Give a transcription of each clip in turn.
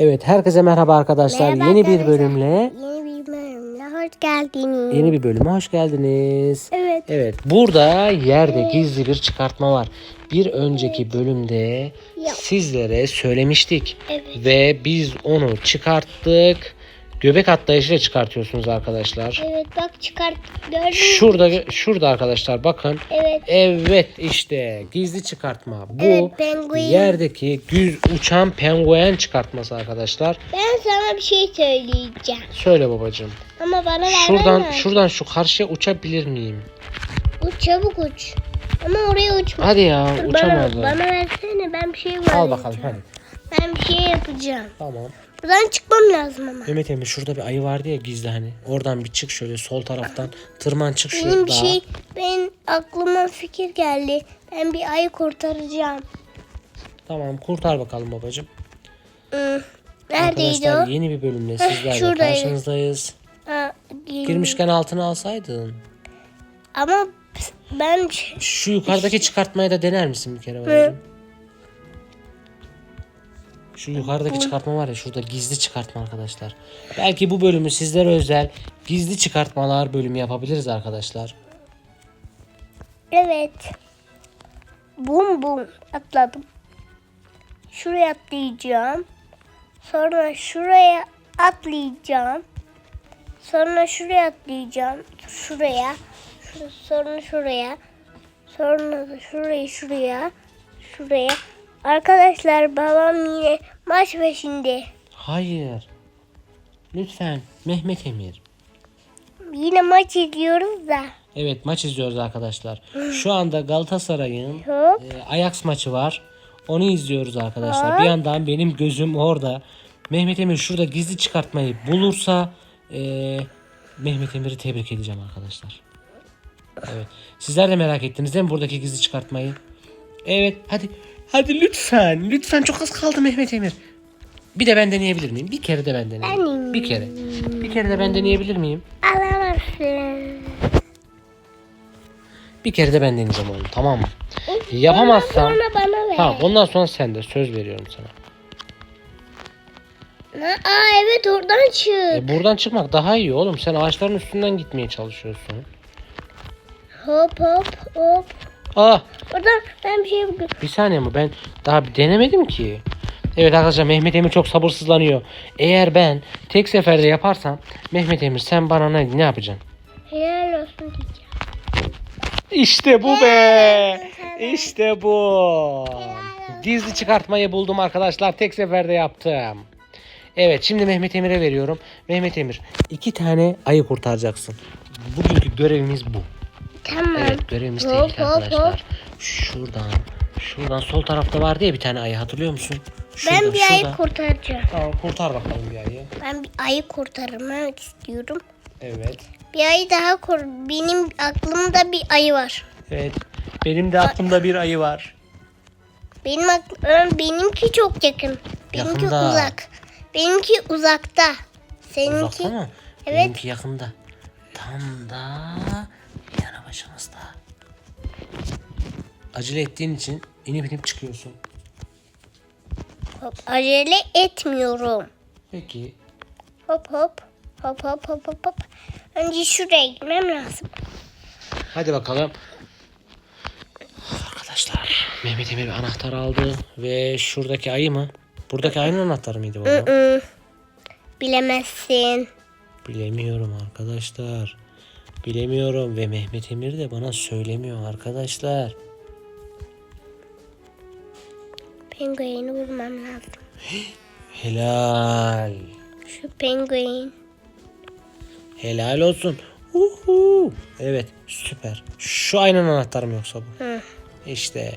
Evet herkese merhaba arkadaşlar. Merhaba yeni bir arkadaşlar. bölümle Yeni bir bölümle hoş geldiniz. yeni bir bölüme hoş geldiniz. Evet. Evet burada yerde gizli bir çıkartma var. Bir önceki bölümde sizlere söylemiştik. Evet. Ve biz onu çıkarttık. Göbek atlayışıyla çıkartıyorsunuz arkadaşlar. Evet bak çıkarttık gördün? Şurada şurada arkadaşlar bakın. Evet. Evet işte gizli çıkartma. Bu Evet, penguen. yerdeki güz uçan penguen çıkartması arkadaşlar. Ben sana bir şey söyleyeceğim. Söyle babacığım. Ama bana vermen Şuradan lazım. şuradan şu karşıya uçabilir miyim? Uç çabuk uç. Ama oraya uçma. Hadi ya Dur, bana, uçamazlar. bana versene ben bir şey var. Al bakalım hadi. Ben bir şey yapacağım. Tamam. Buradan çıkmam lazım ama. Mehmet Emir şurada bir ayı vardı ya gizli hani. Oradan bir çık şöyle sol taraftan. Tırman çık şu Benim bir dağa. şey, ben aklıma fikir geldi. Ben bir ayı kurtaracağım. Tamam kurtar bakalım babacığım. Hı. Neredeydi Arkadaşlar o? yeni bir bölümle sizlerle karşınızdayız. Ha, gir- Girmişken altına alsaydın. Ama ben Şu yukarıdaki çıkartmayı da dener misin bir kere babacığım? Şu yukarıdaki çıkartma var ya şurada gizli çıkartma arkadaşlar. Belki bu bölümü sizlere özel gizli çıkartmalar bölümü yapabiliriz arkadaşlar. evet. Bum bum atladım. Şuraya atlayacağım. Sonra şuraya atlayacağım. Sonra şuraya atlayacağım. Şuraya. Şu- Sonra şuraya. Sonra da şurayı şuraya. Şuraya. Arkadaşlar babam yine maç peşinde. Hayır. Lütfen Mehmet Emir. Yine maç izliyoruz da. Evet maç izliyoruz arkadaşlar. Şu anda Galatasaray'ın Hop. e, Ajax maçı var. Onu izliyoruz arkadaşlar. Bir yandan benim gözüm orada. Mehmet Emir şurada gizli çıkartmayı bulursa e, Mehmet Emir'i tebrik edeceğim arkadaşlar. Evet. Sizler de merak ettiniz değil mi buradaki gizli çıkartmayı? Evet hadi. Hadi lütfen. Lütfen çok az kaldı Mehmet Emir. Bir de ben deneyebilir miyim? Bir kere de ben deneyeyim. Benim. Bir kere. Bir kere de ben deneyebilir miyim? Alamazsın. Bir kere de ben deneyeceğim oğlum tamam mı? Yapamazsam Sonra bana ver. Tamam ondan sonra sen de söz veriyorum sana. Ha, Aa evet oradan çık. E, buradan çıkmak daha iyi oğlum. Sen ağaçların üstünden gitmeye çalışıyorsun. Hop hop hop. Ah Oradan ben bir şey bakıyorum. bir saniye mi? Ben daha bir denemedim ki. Evet arkadaşlar Mehmet Emir çok sabırsızlanıyor. Eğer ben tek seferde yaparsam Mehmet Emir sen bana ne, ne yapacaksın? Helal olsun diyeceğim. İşte bu be. İşte bu. Gizli çıkartmayı buldum arkadaşlar. Tek seferde yaptım. Evet şimdi Mehmet Emir'e veriyorum. Mehmet Emir iki tane ayı kurtaracaksın. Bugünkü görevimiz bu. Tamam. Evet görevimiz Hop, tehlikeli hop, arkadaşlar. hop. Şuradan şuradan sol tarafta vardı ya bir tane ayı hatırlıyor musun? Şurada, Ben bir ayı şurada. kurtaracağım. Tamam kurtar bakalım bir ayı. Ben bir ayı kurtarmak istiyorum. Evet. Bir ayı daha kur. Benim aklımda bir ayı var. Evet. Benim de aklımda bir ayı var. Benim aklım, benimki çok yakın. Benimki Yakında. uzak. Benimki uzakta. Seninki Uzakta mı? Evet. Benimki yakında. Tam da başımızda. Acele ettiğin için inip inip çıkıyorsun. hop, acele etmiyorum. Peki. Hop hop. Hop hop hop hop hop. Önce şuraya gitmem lazım. Hadi bakalım. Arkadaşlar Mehmet Emir bir anahtar aldı ve şuradaki ayı mı? Buradaki ayının anahtarı mıydı bu? Bilemezsin. Bilemiyorum arkadaşlar. Bilemiyorum ve Mehmet Emir de bana söylemiyor arkadaşlar. Pengueni bulmam lazım. Helal. Şu penguen. Helal olsun. Uhu. Evet süper. Şu ayının anahtarı mı yoksa bu? Hı. İşte.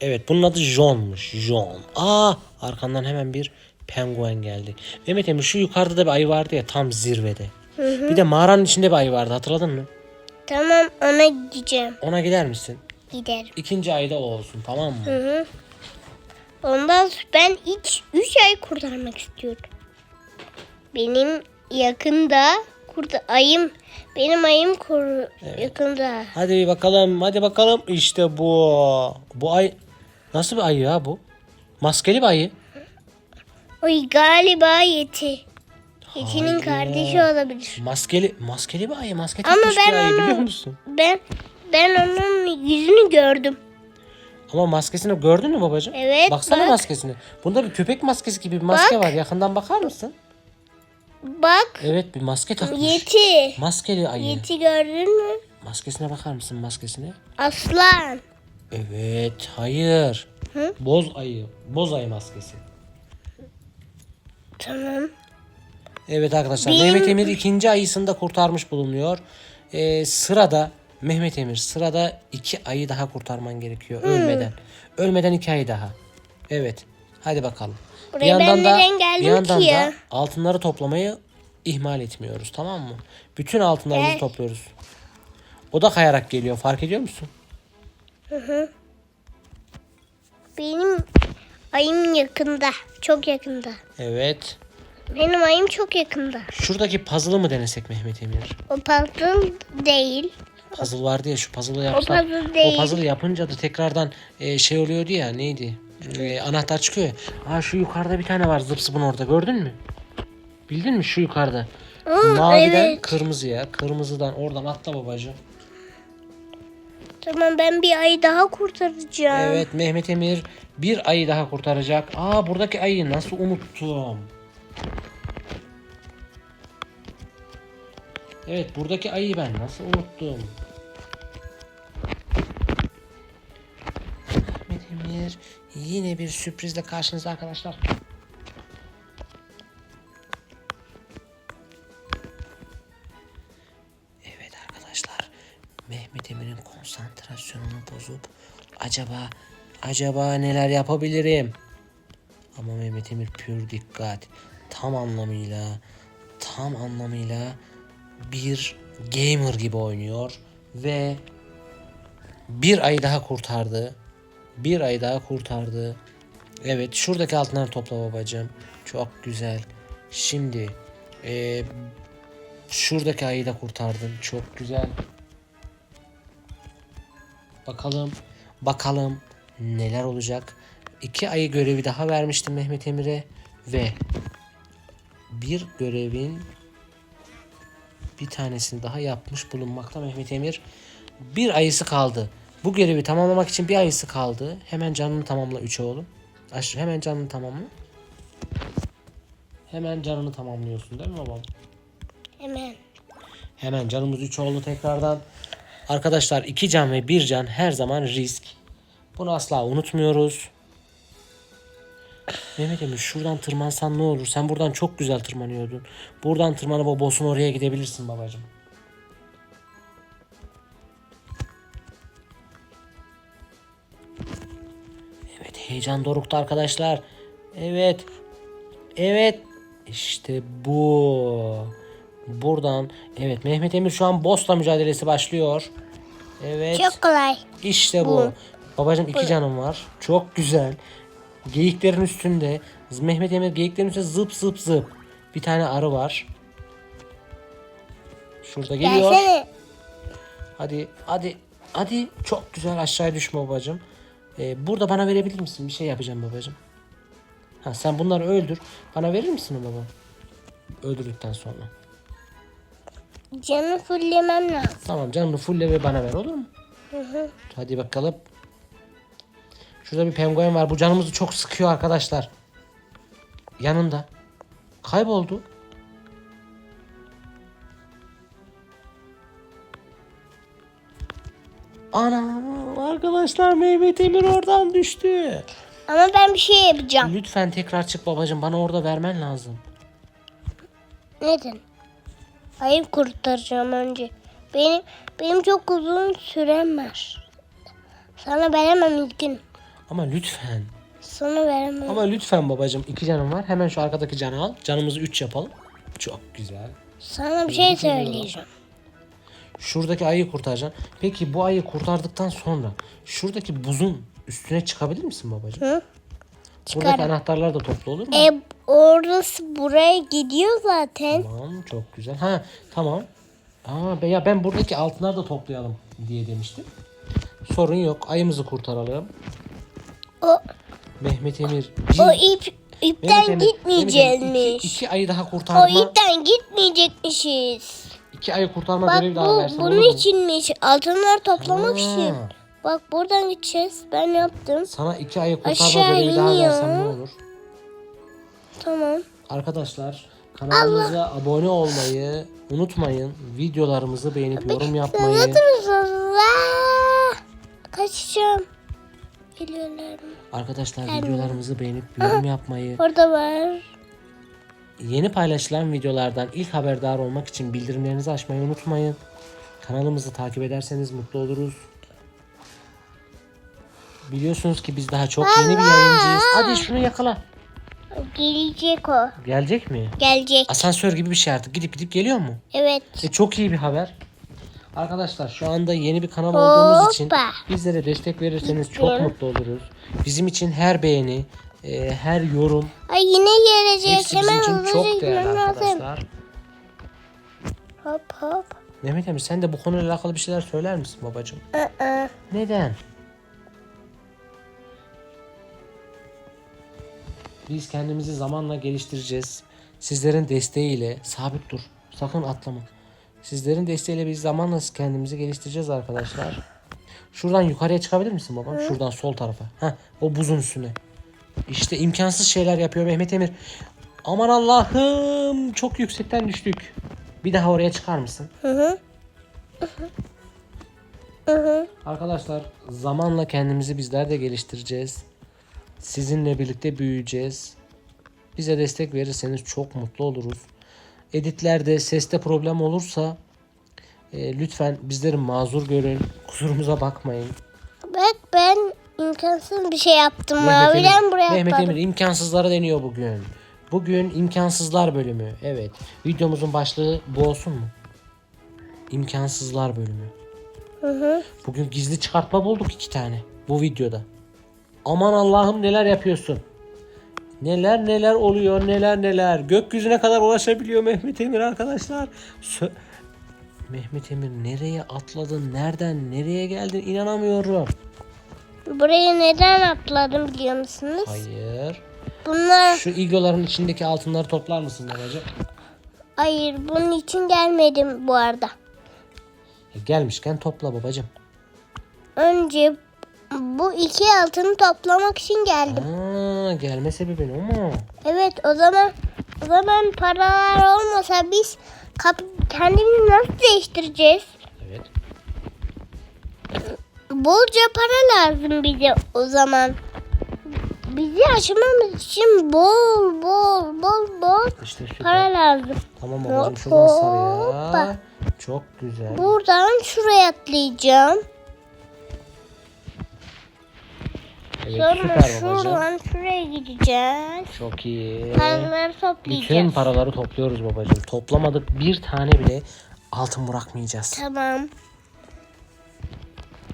Evet bunun adı John'muş. John. Aa arkandan hemen bir penguen geldi. Mehmet Emir şu yukarıda da bir ayı vardı ya tam zirvede. Bir de mağaranın içinde bir ayı vardı hatırladın mı? Tamam ona gideceğim. Ona gider misin? Giderim. İkinci ayda o olsun tamam mı? Hı hı. Ondan sonra ben hiç üç ay kurtarmak istiyorum. Benim yakında kurda ayım benim ayım kur yakında. Hadi bir bakalım hadi bakalım işte bu. Bu ay nasıl bir ayı ya bu? Maskeli bir ayı. Oy galiba Yeti. Hayır. kardeşi olabilir. Maskeli, maskeli bir ayı. Maske Ama takmış ben bir ayı biliyor musun? Ben ben onun yüzünü gördüm. Ama maskesini gördün mü babacığım? Evet, Baksana bak. maskesine. Bunda bir köpek maskesi gibi bir maske Bak. var. Yakından bakar mısın? Bak Evet bir maske takmış. Yeti. Maskeli ayı. Yeti gördün mü? Maskesine bakar mısın maskesine? Aslan. Evet, hayır. Hı? Boz ayı. Boz ayı maskesi. Tamam. Evet arkadaşlar Benim- Mehmet Emir ikinci ayısını da kurtarmış bulunuyor. Ee, sırada Mehmet Emir sırada iki ayı daha kurtarman gerekiyor ölmeden. Ölmeden iki ayı daha. Evet. Hadi bakalım. Buraya ben neden geldim bir yandan ki da altınları toplamayı ihmal etmiyoruz tamam mı? Bütün altınlarımızı Gel. topluyoruz. O da kayarak geliyor fark ediyor musun? Benim ayım yakında. Çok yakında. Evet. Benim ayım çok yakında. Şuradaki puzzle'ı mı denesek Mehmet Emir? O puzzle değil. Puzzle vardı ya şu puzzle'ı yapsak. puzzle değil. O puzzle yapınca da tekrardan e, şey oluyordu ya neydi? E, anahtar çıkıyor ya. Aa şu yukarıda bir tane var zıp zıpın orada gördün mü? Bildin mi şu yukarıda? Aa, Maviden evet. kırmızıya, kırmızıdan oradan atla babacığım. Tamam ben bir ayı daha kurtaracağım. Evet Mehmet Emir bir ayı daha kurtaracak. Aa buradaki ayıyı nasıl unuttum? Evet buradaki ayıyı ben nasıl unuttum? Mehmet Emir yine bir sürprizle karşınızda arkadaşlar. Evet arkadaşlar. Mehmet Emir'in konsantrasyonunu bozup acaba acaba neler yapabilirim? Ama Mehmet Emir pür dikkat. Tam anlamıyla tam anlamıyla bir gamer gibi oynuyor ve bir ay daha kurtardı. Bir ay daha kurtardı. Evet şuradaki altınları topla babacığım. Çok güzel. Şimdi eee, şuradaki ayı da kurtardın. Çok güzel. Bakalım. Bakalım neler olacak. İki ayı görevi daha vermiştim Mehmet Emir'e ve bir görevin bir tanesini daha yapmış bulunmakta Mehmet Emir. Bir ayısı kaldı. Bu görevi tamamlamak için bir ayısı kaldı. Hemen canını tamamla üç oğlum. Aş- hemen canını tamamla. Hemen canını tamamlıyorsun değil mi babam? Hemen. Hemen canımız 3 oldu tekrardan. Arkadaşlar 2 can ve 1 can her zaman risk. Bunu asla unutmuyoruz. Mehmet Emir şuradan tırmansan ne olur? Sen buradan çok güzel tırmanıyordun. Buradan tırmanıp o boss'un oraya gidebilirsin babacığım. Evet heyecan dorukta arkadaşlar. Evet. Evet. İşte bu. Buradan evet Mehmet Emir şu an boss'la mücadelesi başlıyor. Evet. Çok kolay. İşte bu. Bu. Babacım iki canım var. Çok güzel. Geyiklerin üstünde. Mehmet Emir geyiklerin üstünde zıp zıp zıp. Bir tane arı var. Şurada geliyor. Gelsene. Hadi hadi hadi çok güzel aşağıya düşme babacım. Ee, burada bana verebilir misin? Bir şey yapacağım babacım. Ha, sen bunları öldür. Bana verir misin baba? Öldürdükten sonra. Canı fullemem lazım. Tamam canını fulle ve bana ver olur mu? Hı hı. Hadi bakalım. Şurada bir penguen var. Bu canımızı çok sıkıyor arkadaşlar. Yanında. Kayboldu. Ana arkadaşlar Mehmet Emir oradan düştü. Ama ben bir şey yapacağım. Lütfen tekrar çık babacığım. Bana orada vermen lazım. Neden? Ayı kurtaracağım önce. Benim benim çok uzun sürem var. Sana veremem ilkin. Ama lütfen. Sana veremem. Ama lütfen babacığım. iki canım var. Hemen şu arkadaki canı al. Canımızı 3 yapalım. Çok güzel. Sana bir şey söyleyeceğim. Şuradaki ayıyı kurtaracaksın. Peki bu ayıyı kurtardıktan sonra şuradaki buzun üstüne çıkabilir misin babacığım? Hı? Buradaki Çıkarım. anahtarlar da toplu olur mu? E orası buraya gidiyor zaten. Tamam çok güzel. Ha tamam. Aa, be- ya ben buradaki altınları da toplayalım diye demiştim. Sorun yok. Ayımızı kurtaralım. O Mehmet Emir. o cin- ip İpten Emir, Mehmet Emir, mi? iki, iki ayı daha O kurtarma. ipten gitmeyecekmişiz. iki ayı kurtarma Bak görevi daha bu versem olur bunun mu? içinmiş. Altınlar toplamak Ha. için. Bak buradan gideceğiz. Ben yaptım. Sana iki ayı kurtarma Aşağı görevi daha iniyor. versem ne olur? Tamam. Arkadaşlar kanalımıza abone olmayı unutmayın. Videolarımızı beğenip yorum yapmayı. Anlatırız. Kaçacağım. Geliyorlar mı? Arkadaşlar videolarımızı beğenip yorum yapmayı. Orada var. Yeni paylaşılan videolardan ilk haberdar olmak için bildirimlerinizi açmayı unutmayın. Kanalımızı takip ederseniz mutlu oluruz. Biliyorsunuz ki biz daha çok yeni bir yayıncıyız. Hadi şunu yakala. Gelecek o. Gelecek mi? Gelecek. Asansör gibi bir şey artık. Gidip gidip geliyor mu? Evet. E, çok iyi bir haber. Arkadaşlar şu anda yeni bir kanal olduğumuz için Hoppa. bizlere destek verirseniz çok mutlu oluruz. Bizim için her beğeni, e, her yorum Ay yine gelecek. hepsi bizim için çok değerli arkadaşlar. Hop hop. Mehmet Emir sen de bu konuyla alakalı bir şeyler söyler misin babacığım? Aa. Neden? Biz kendimizi zamanla geliştireceğiz. Sizlerin desteğiyle sabit dur. Sakın atlama. Sizlerin desteğiyle biz zamanla kendimizi geliştireceğiz arkadaşlar. Şuradan yukarıya çıkabilir misin baba? Şuradan sol tarafa. Heh, o buzun üstüne. İşte imkansız şeyler yapıyor Mehmet Emir. Aman Allah'ım çok yüksekten düştük. Bir daha oraya çıkar mısın? Hı hı. Hı hı. Arkadaşlar zamanla kendimizi bizler de geliştireceğiz. Sizinle birlikte büyüyeceğiz. Bize destek verirseniz çok mutlu oluruz. Editlerde, seste problem olursa e, lütfen bizleri mazur görün. Kusurumuza bakmayın. Bak ben imkansız bir şey yaptım. Mehmet Emir, buraya Mehmet atladım. Emir imkansızlara deniyor bugün. Bugün imkansızlar bölümü. Evet. Videomuzun başlığı bu olsun mu? İmkansızlar bölümü. Hı hı. Bugün gizli çıkartma bulduk iki tane bu videoda. Aman Allah'ım neler yapıyorsun. Neler neler oluyor neler neler. Gökyüzüne kadar ulaşabiliyor Mehmet Emir arkadaşlar. Sö- Mehmet Emir nereye atladın? Nereden nereye geldin? İnanamıyorum. Buraya neden atladım biliyor musunuz? Hayır. Bunlar Şu igloların içindeki altınları toplar mısın babacığım? hayır bunun için gelmedim bu arada. E, gelmişken topla babacığım. Önce bu iki altını toplamak için geldim. Gelme sebebin o mu? Evet o zaman o zaman paralar olmasa biz kap kendimizi nasıl değiştireceğiz? Evet. Bolca para lazım bize o zaman. Bizi aşmamız için bol bol bol bol İşte süper. para lazım. Tamam babacığım şuradan sarıya. Çok güzel. Buradan şuraya atlayacağım. Evet Sonra süper babacığım. şuradan şuraya gideceğiz. Çok iyi. Paraları Bütün toplayacağız. paraları topluyoruz babacığım. Toplamadık bir tane bile altın bırakmayacağız. Tamam.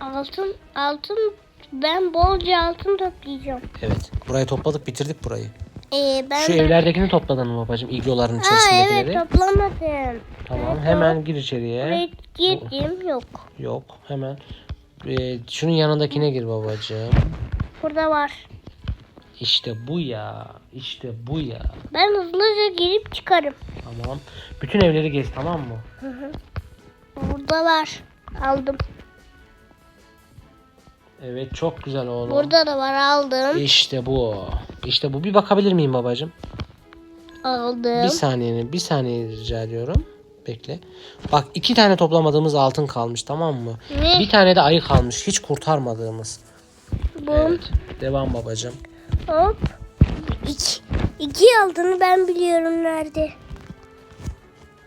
Altın altın ben bolca altın toplayacağım. Evet. Burayı topladık bitirdik burayı. Ee, ben Şu de- evlerdekini topladın mı babacığım? İgloların Aa, içerisindekileri. evet toplamadım. Tamam hemen gir içeriye. Buraya girdim yok. Yok hemen. Ee, şunun yanındakine gir babacığım. Burada var. İşte bu ya. İşte bu ya. Ben hızlıca girip çıkarım. Tamam. Bütün evleri gez tamam mı? Burada var. Aldım. Evet çok güzel oğlum. Burada da var aldım. İşte bu. İşte bu. Bir bakabilir miyim babacığım? Bir Aldım. saniyeni, bir saniye rica ediyorum. Bekle. Bak iki tane toplamadığımız altın kalmış tamam mı? Ne? Bir tane de ayı kalmış. Hiç kurtarmadığımız. Evet. Devam babacığım. Hop. İki, iki altını ben biliyorum nerede.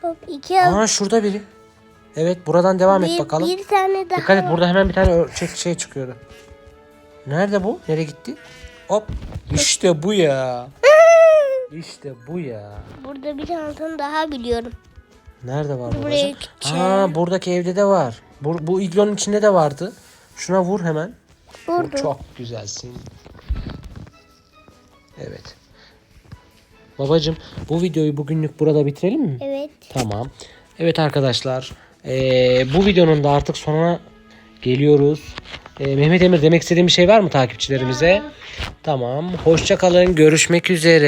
Hop iki altın. Aa şurada biri. Evet buradan devam et bir, bakalım. bir tane daha. Dikkat et burada hemen bir tane ölçek şey çıkıyordu. Nerede bu? Nereye gitti? Hop. İşte bu ya. İşte bu ya. Burada bir altın daha biliyorum. Nerede var Buraya babacığım? Aa buradaki evde de var. Bu, bu iglonun içinde de vardı. Şuna vur hemen. Vurdum. Çok güzelsin. Evet. Babacım bu videoyu bugünlük burada bitirelim mi? Evet. Tamam. Evet arkadaşlar. eee, bu videonun da artık sonuna geliyoruz. Ee, Mehmet Emir demek istediğin bir şey var mı takipçilerimize? Tamam. Hoşça kalın. Görüşmek üzere.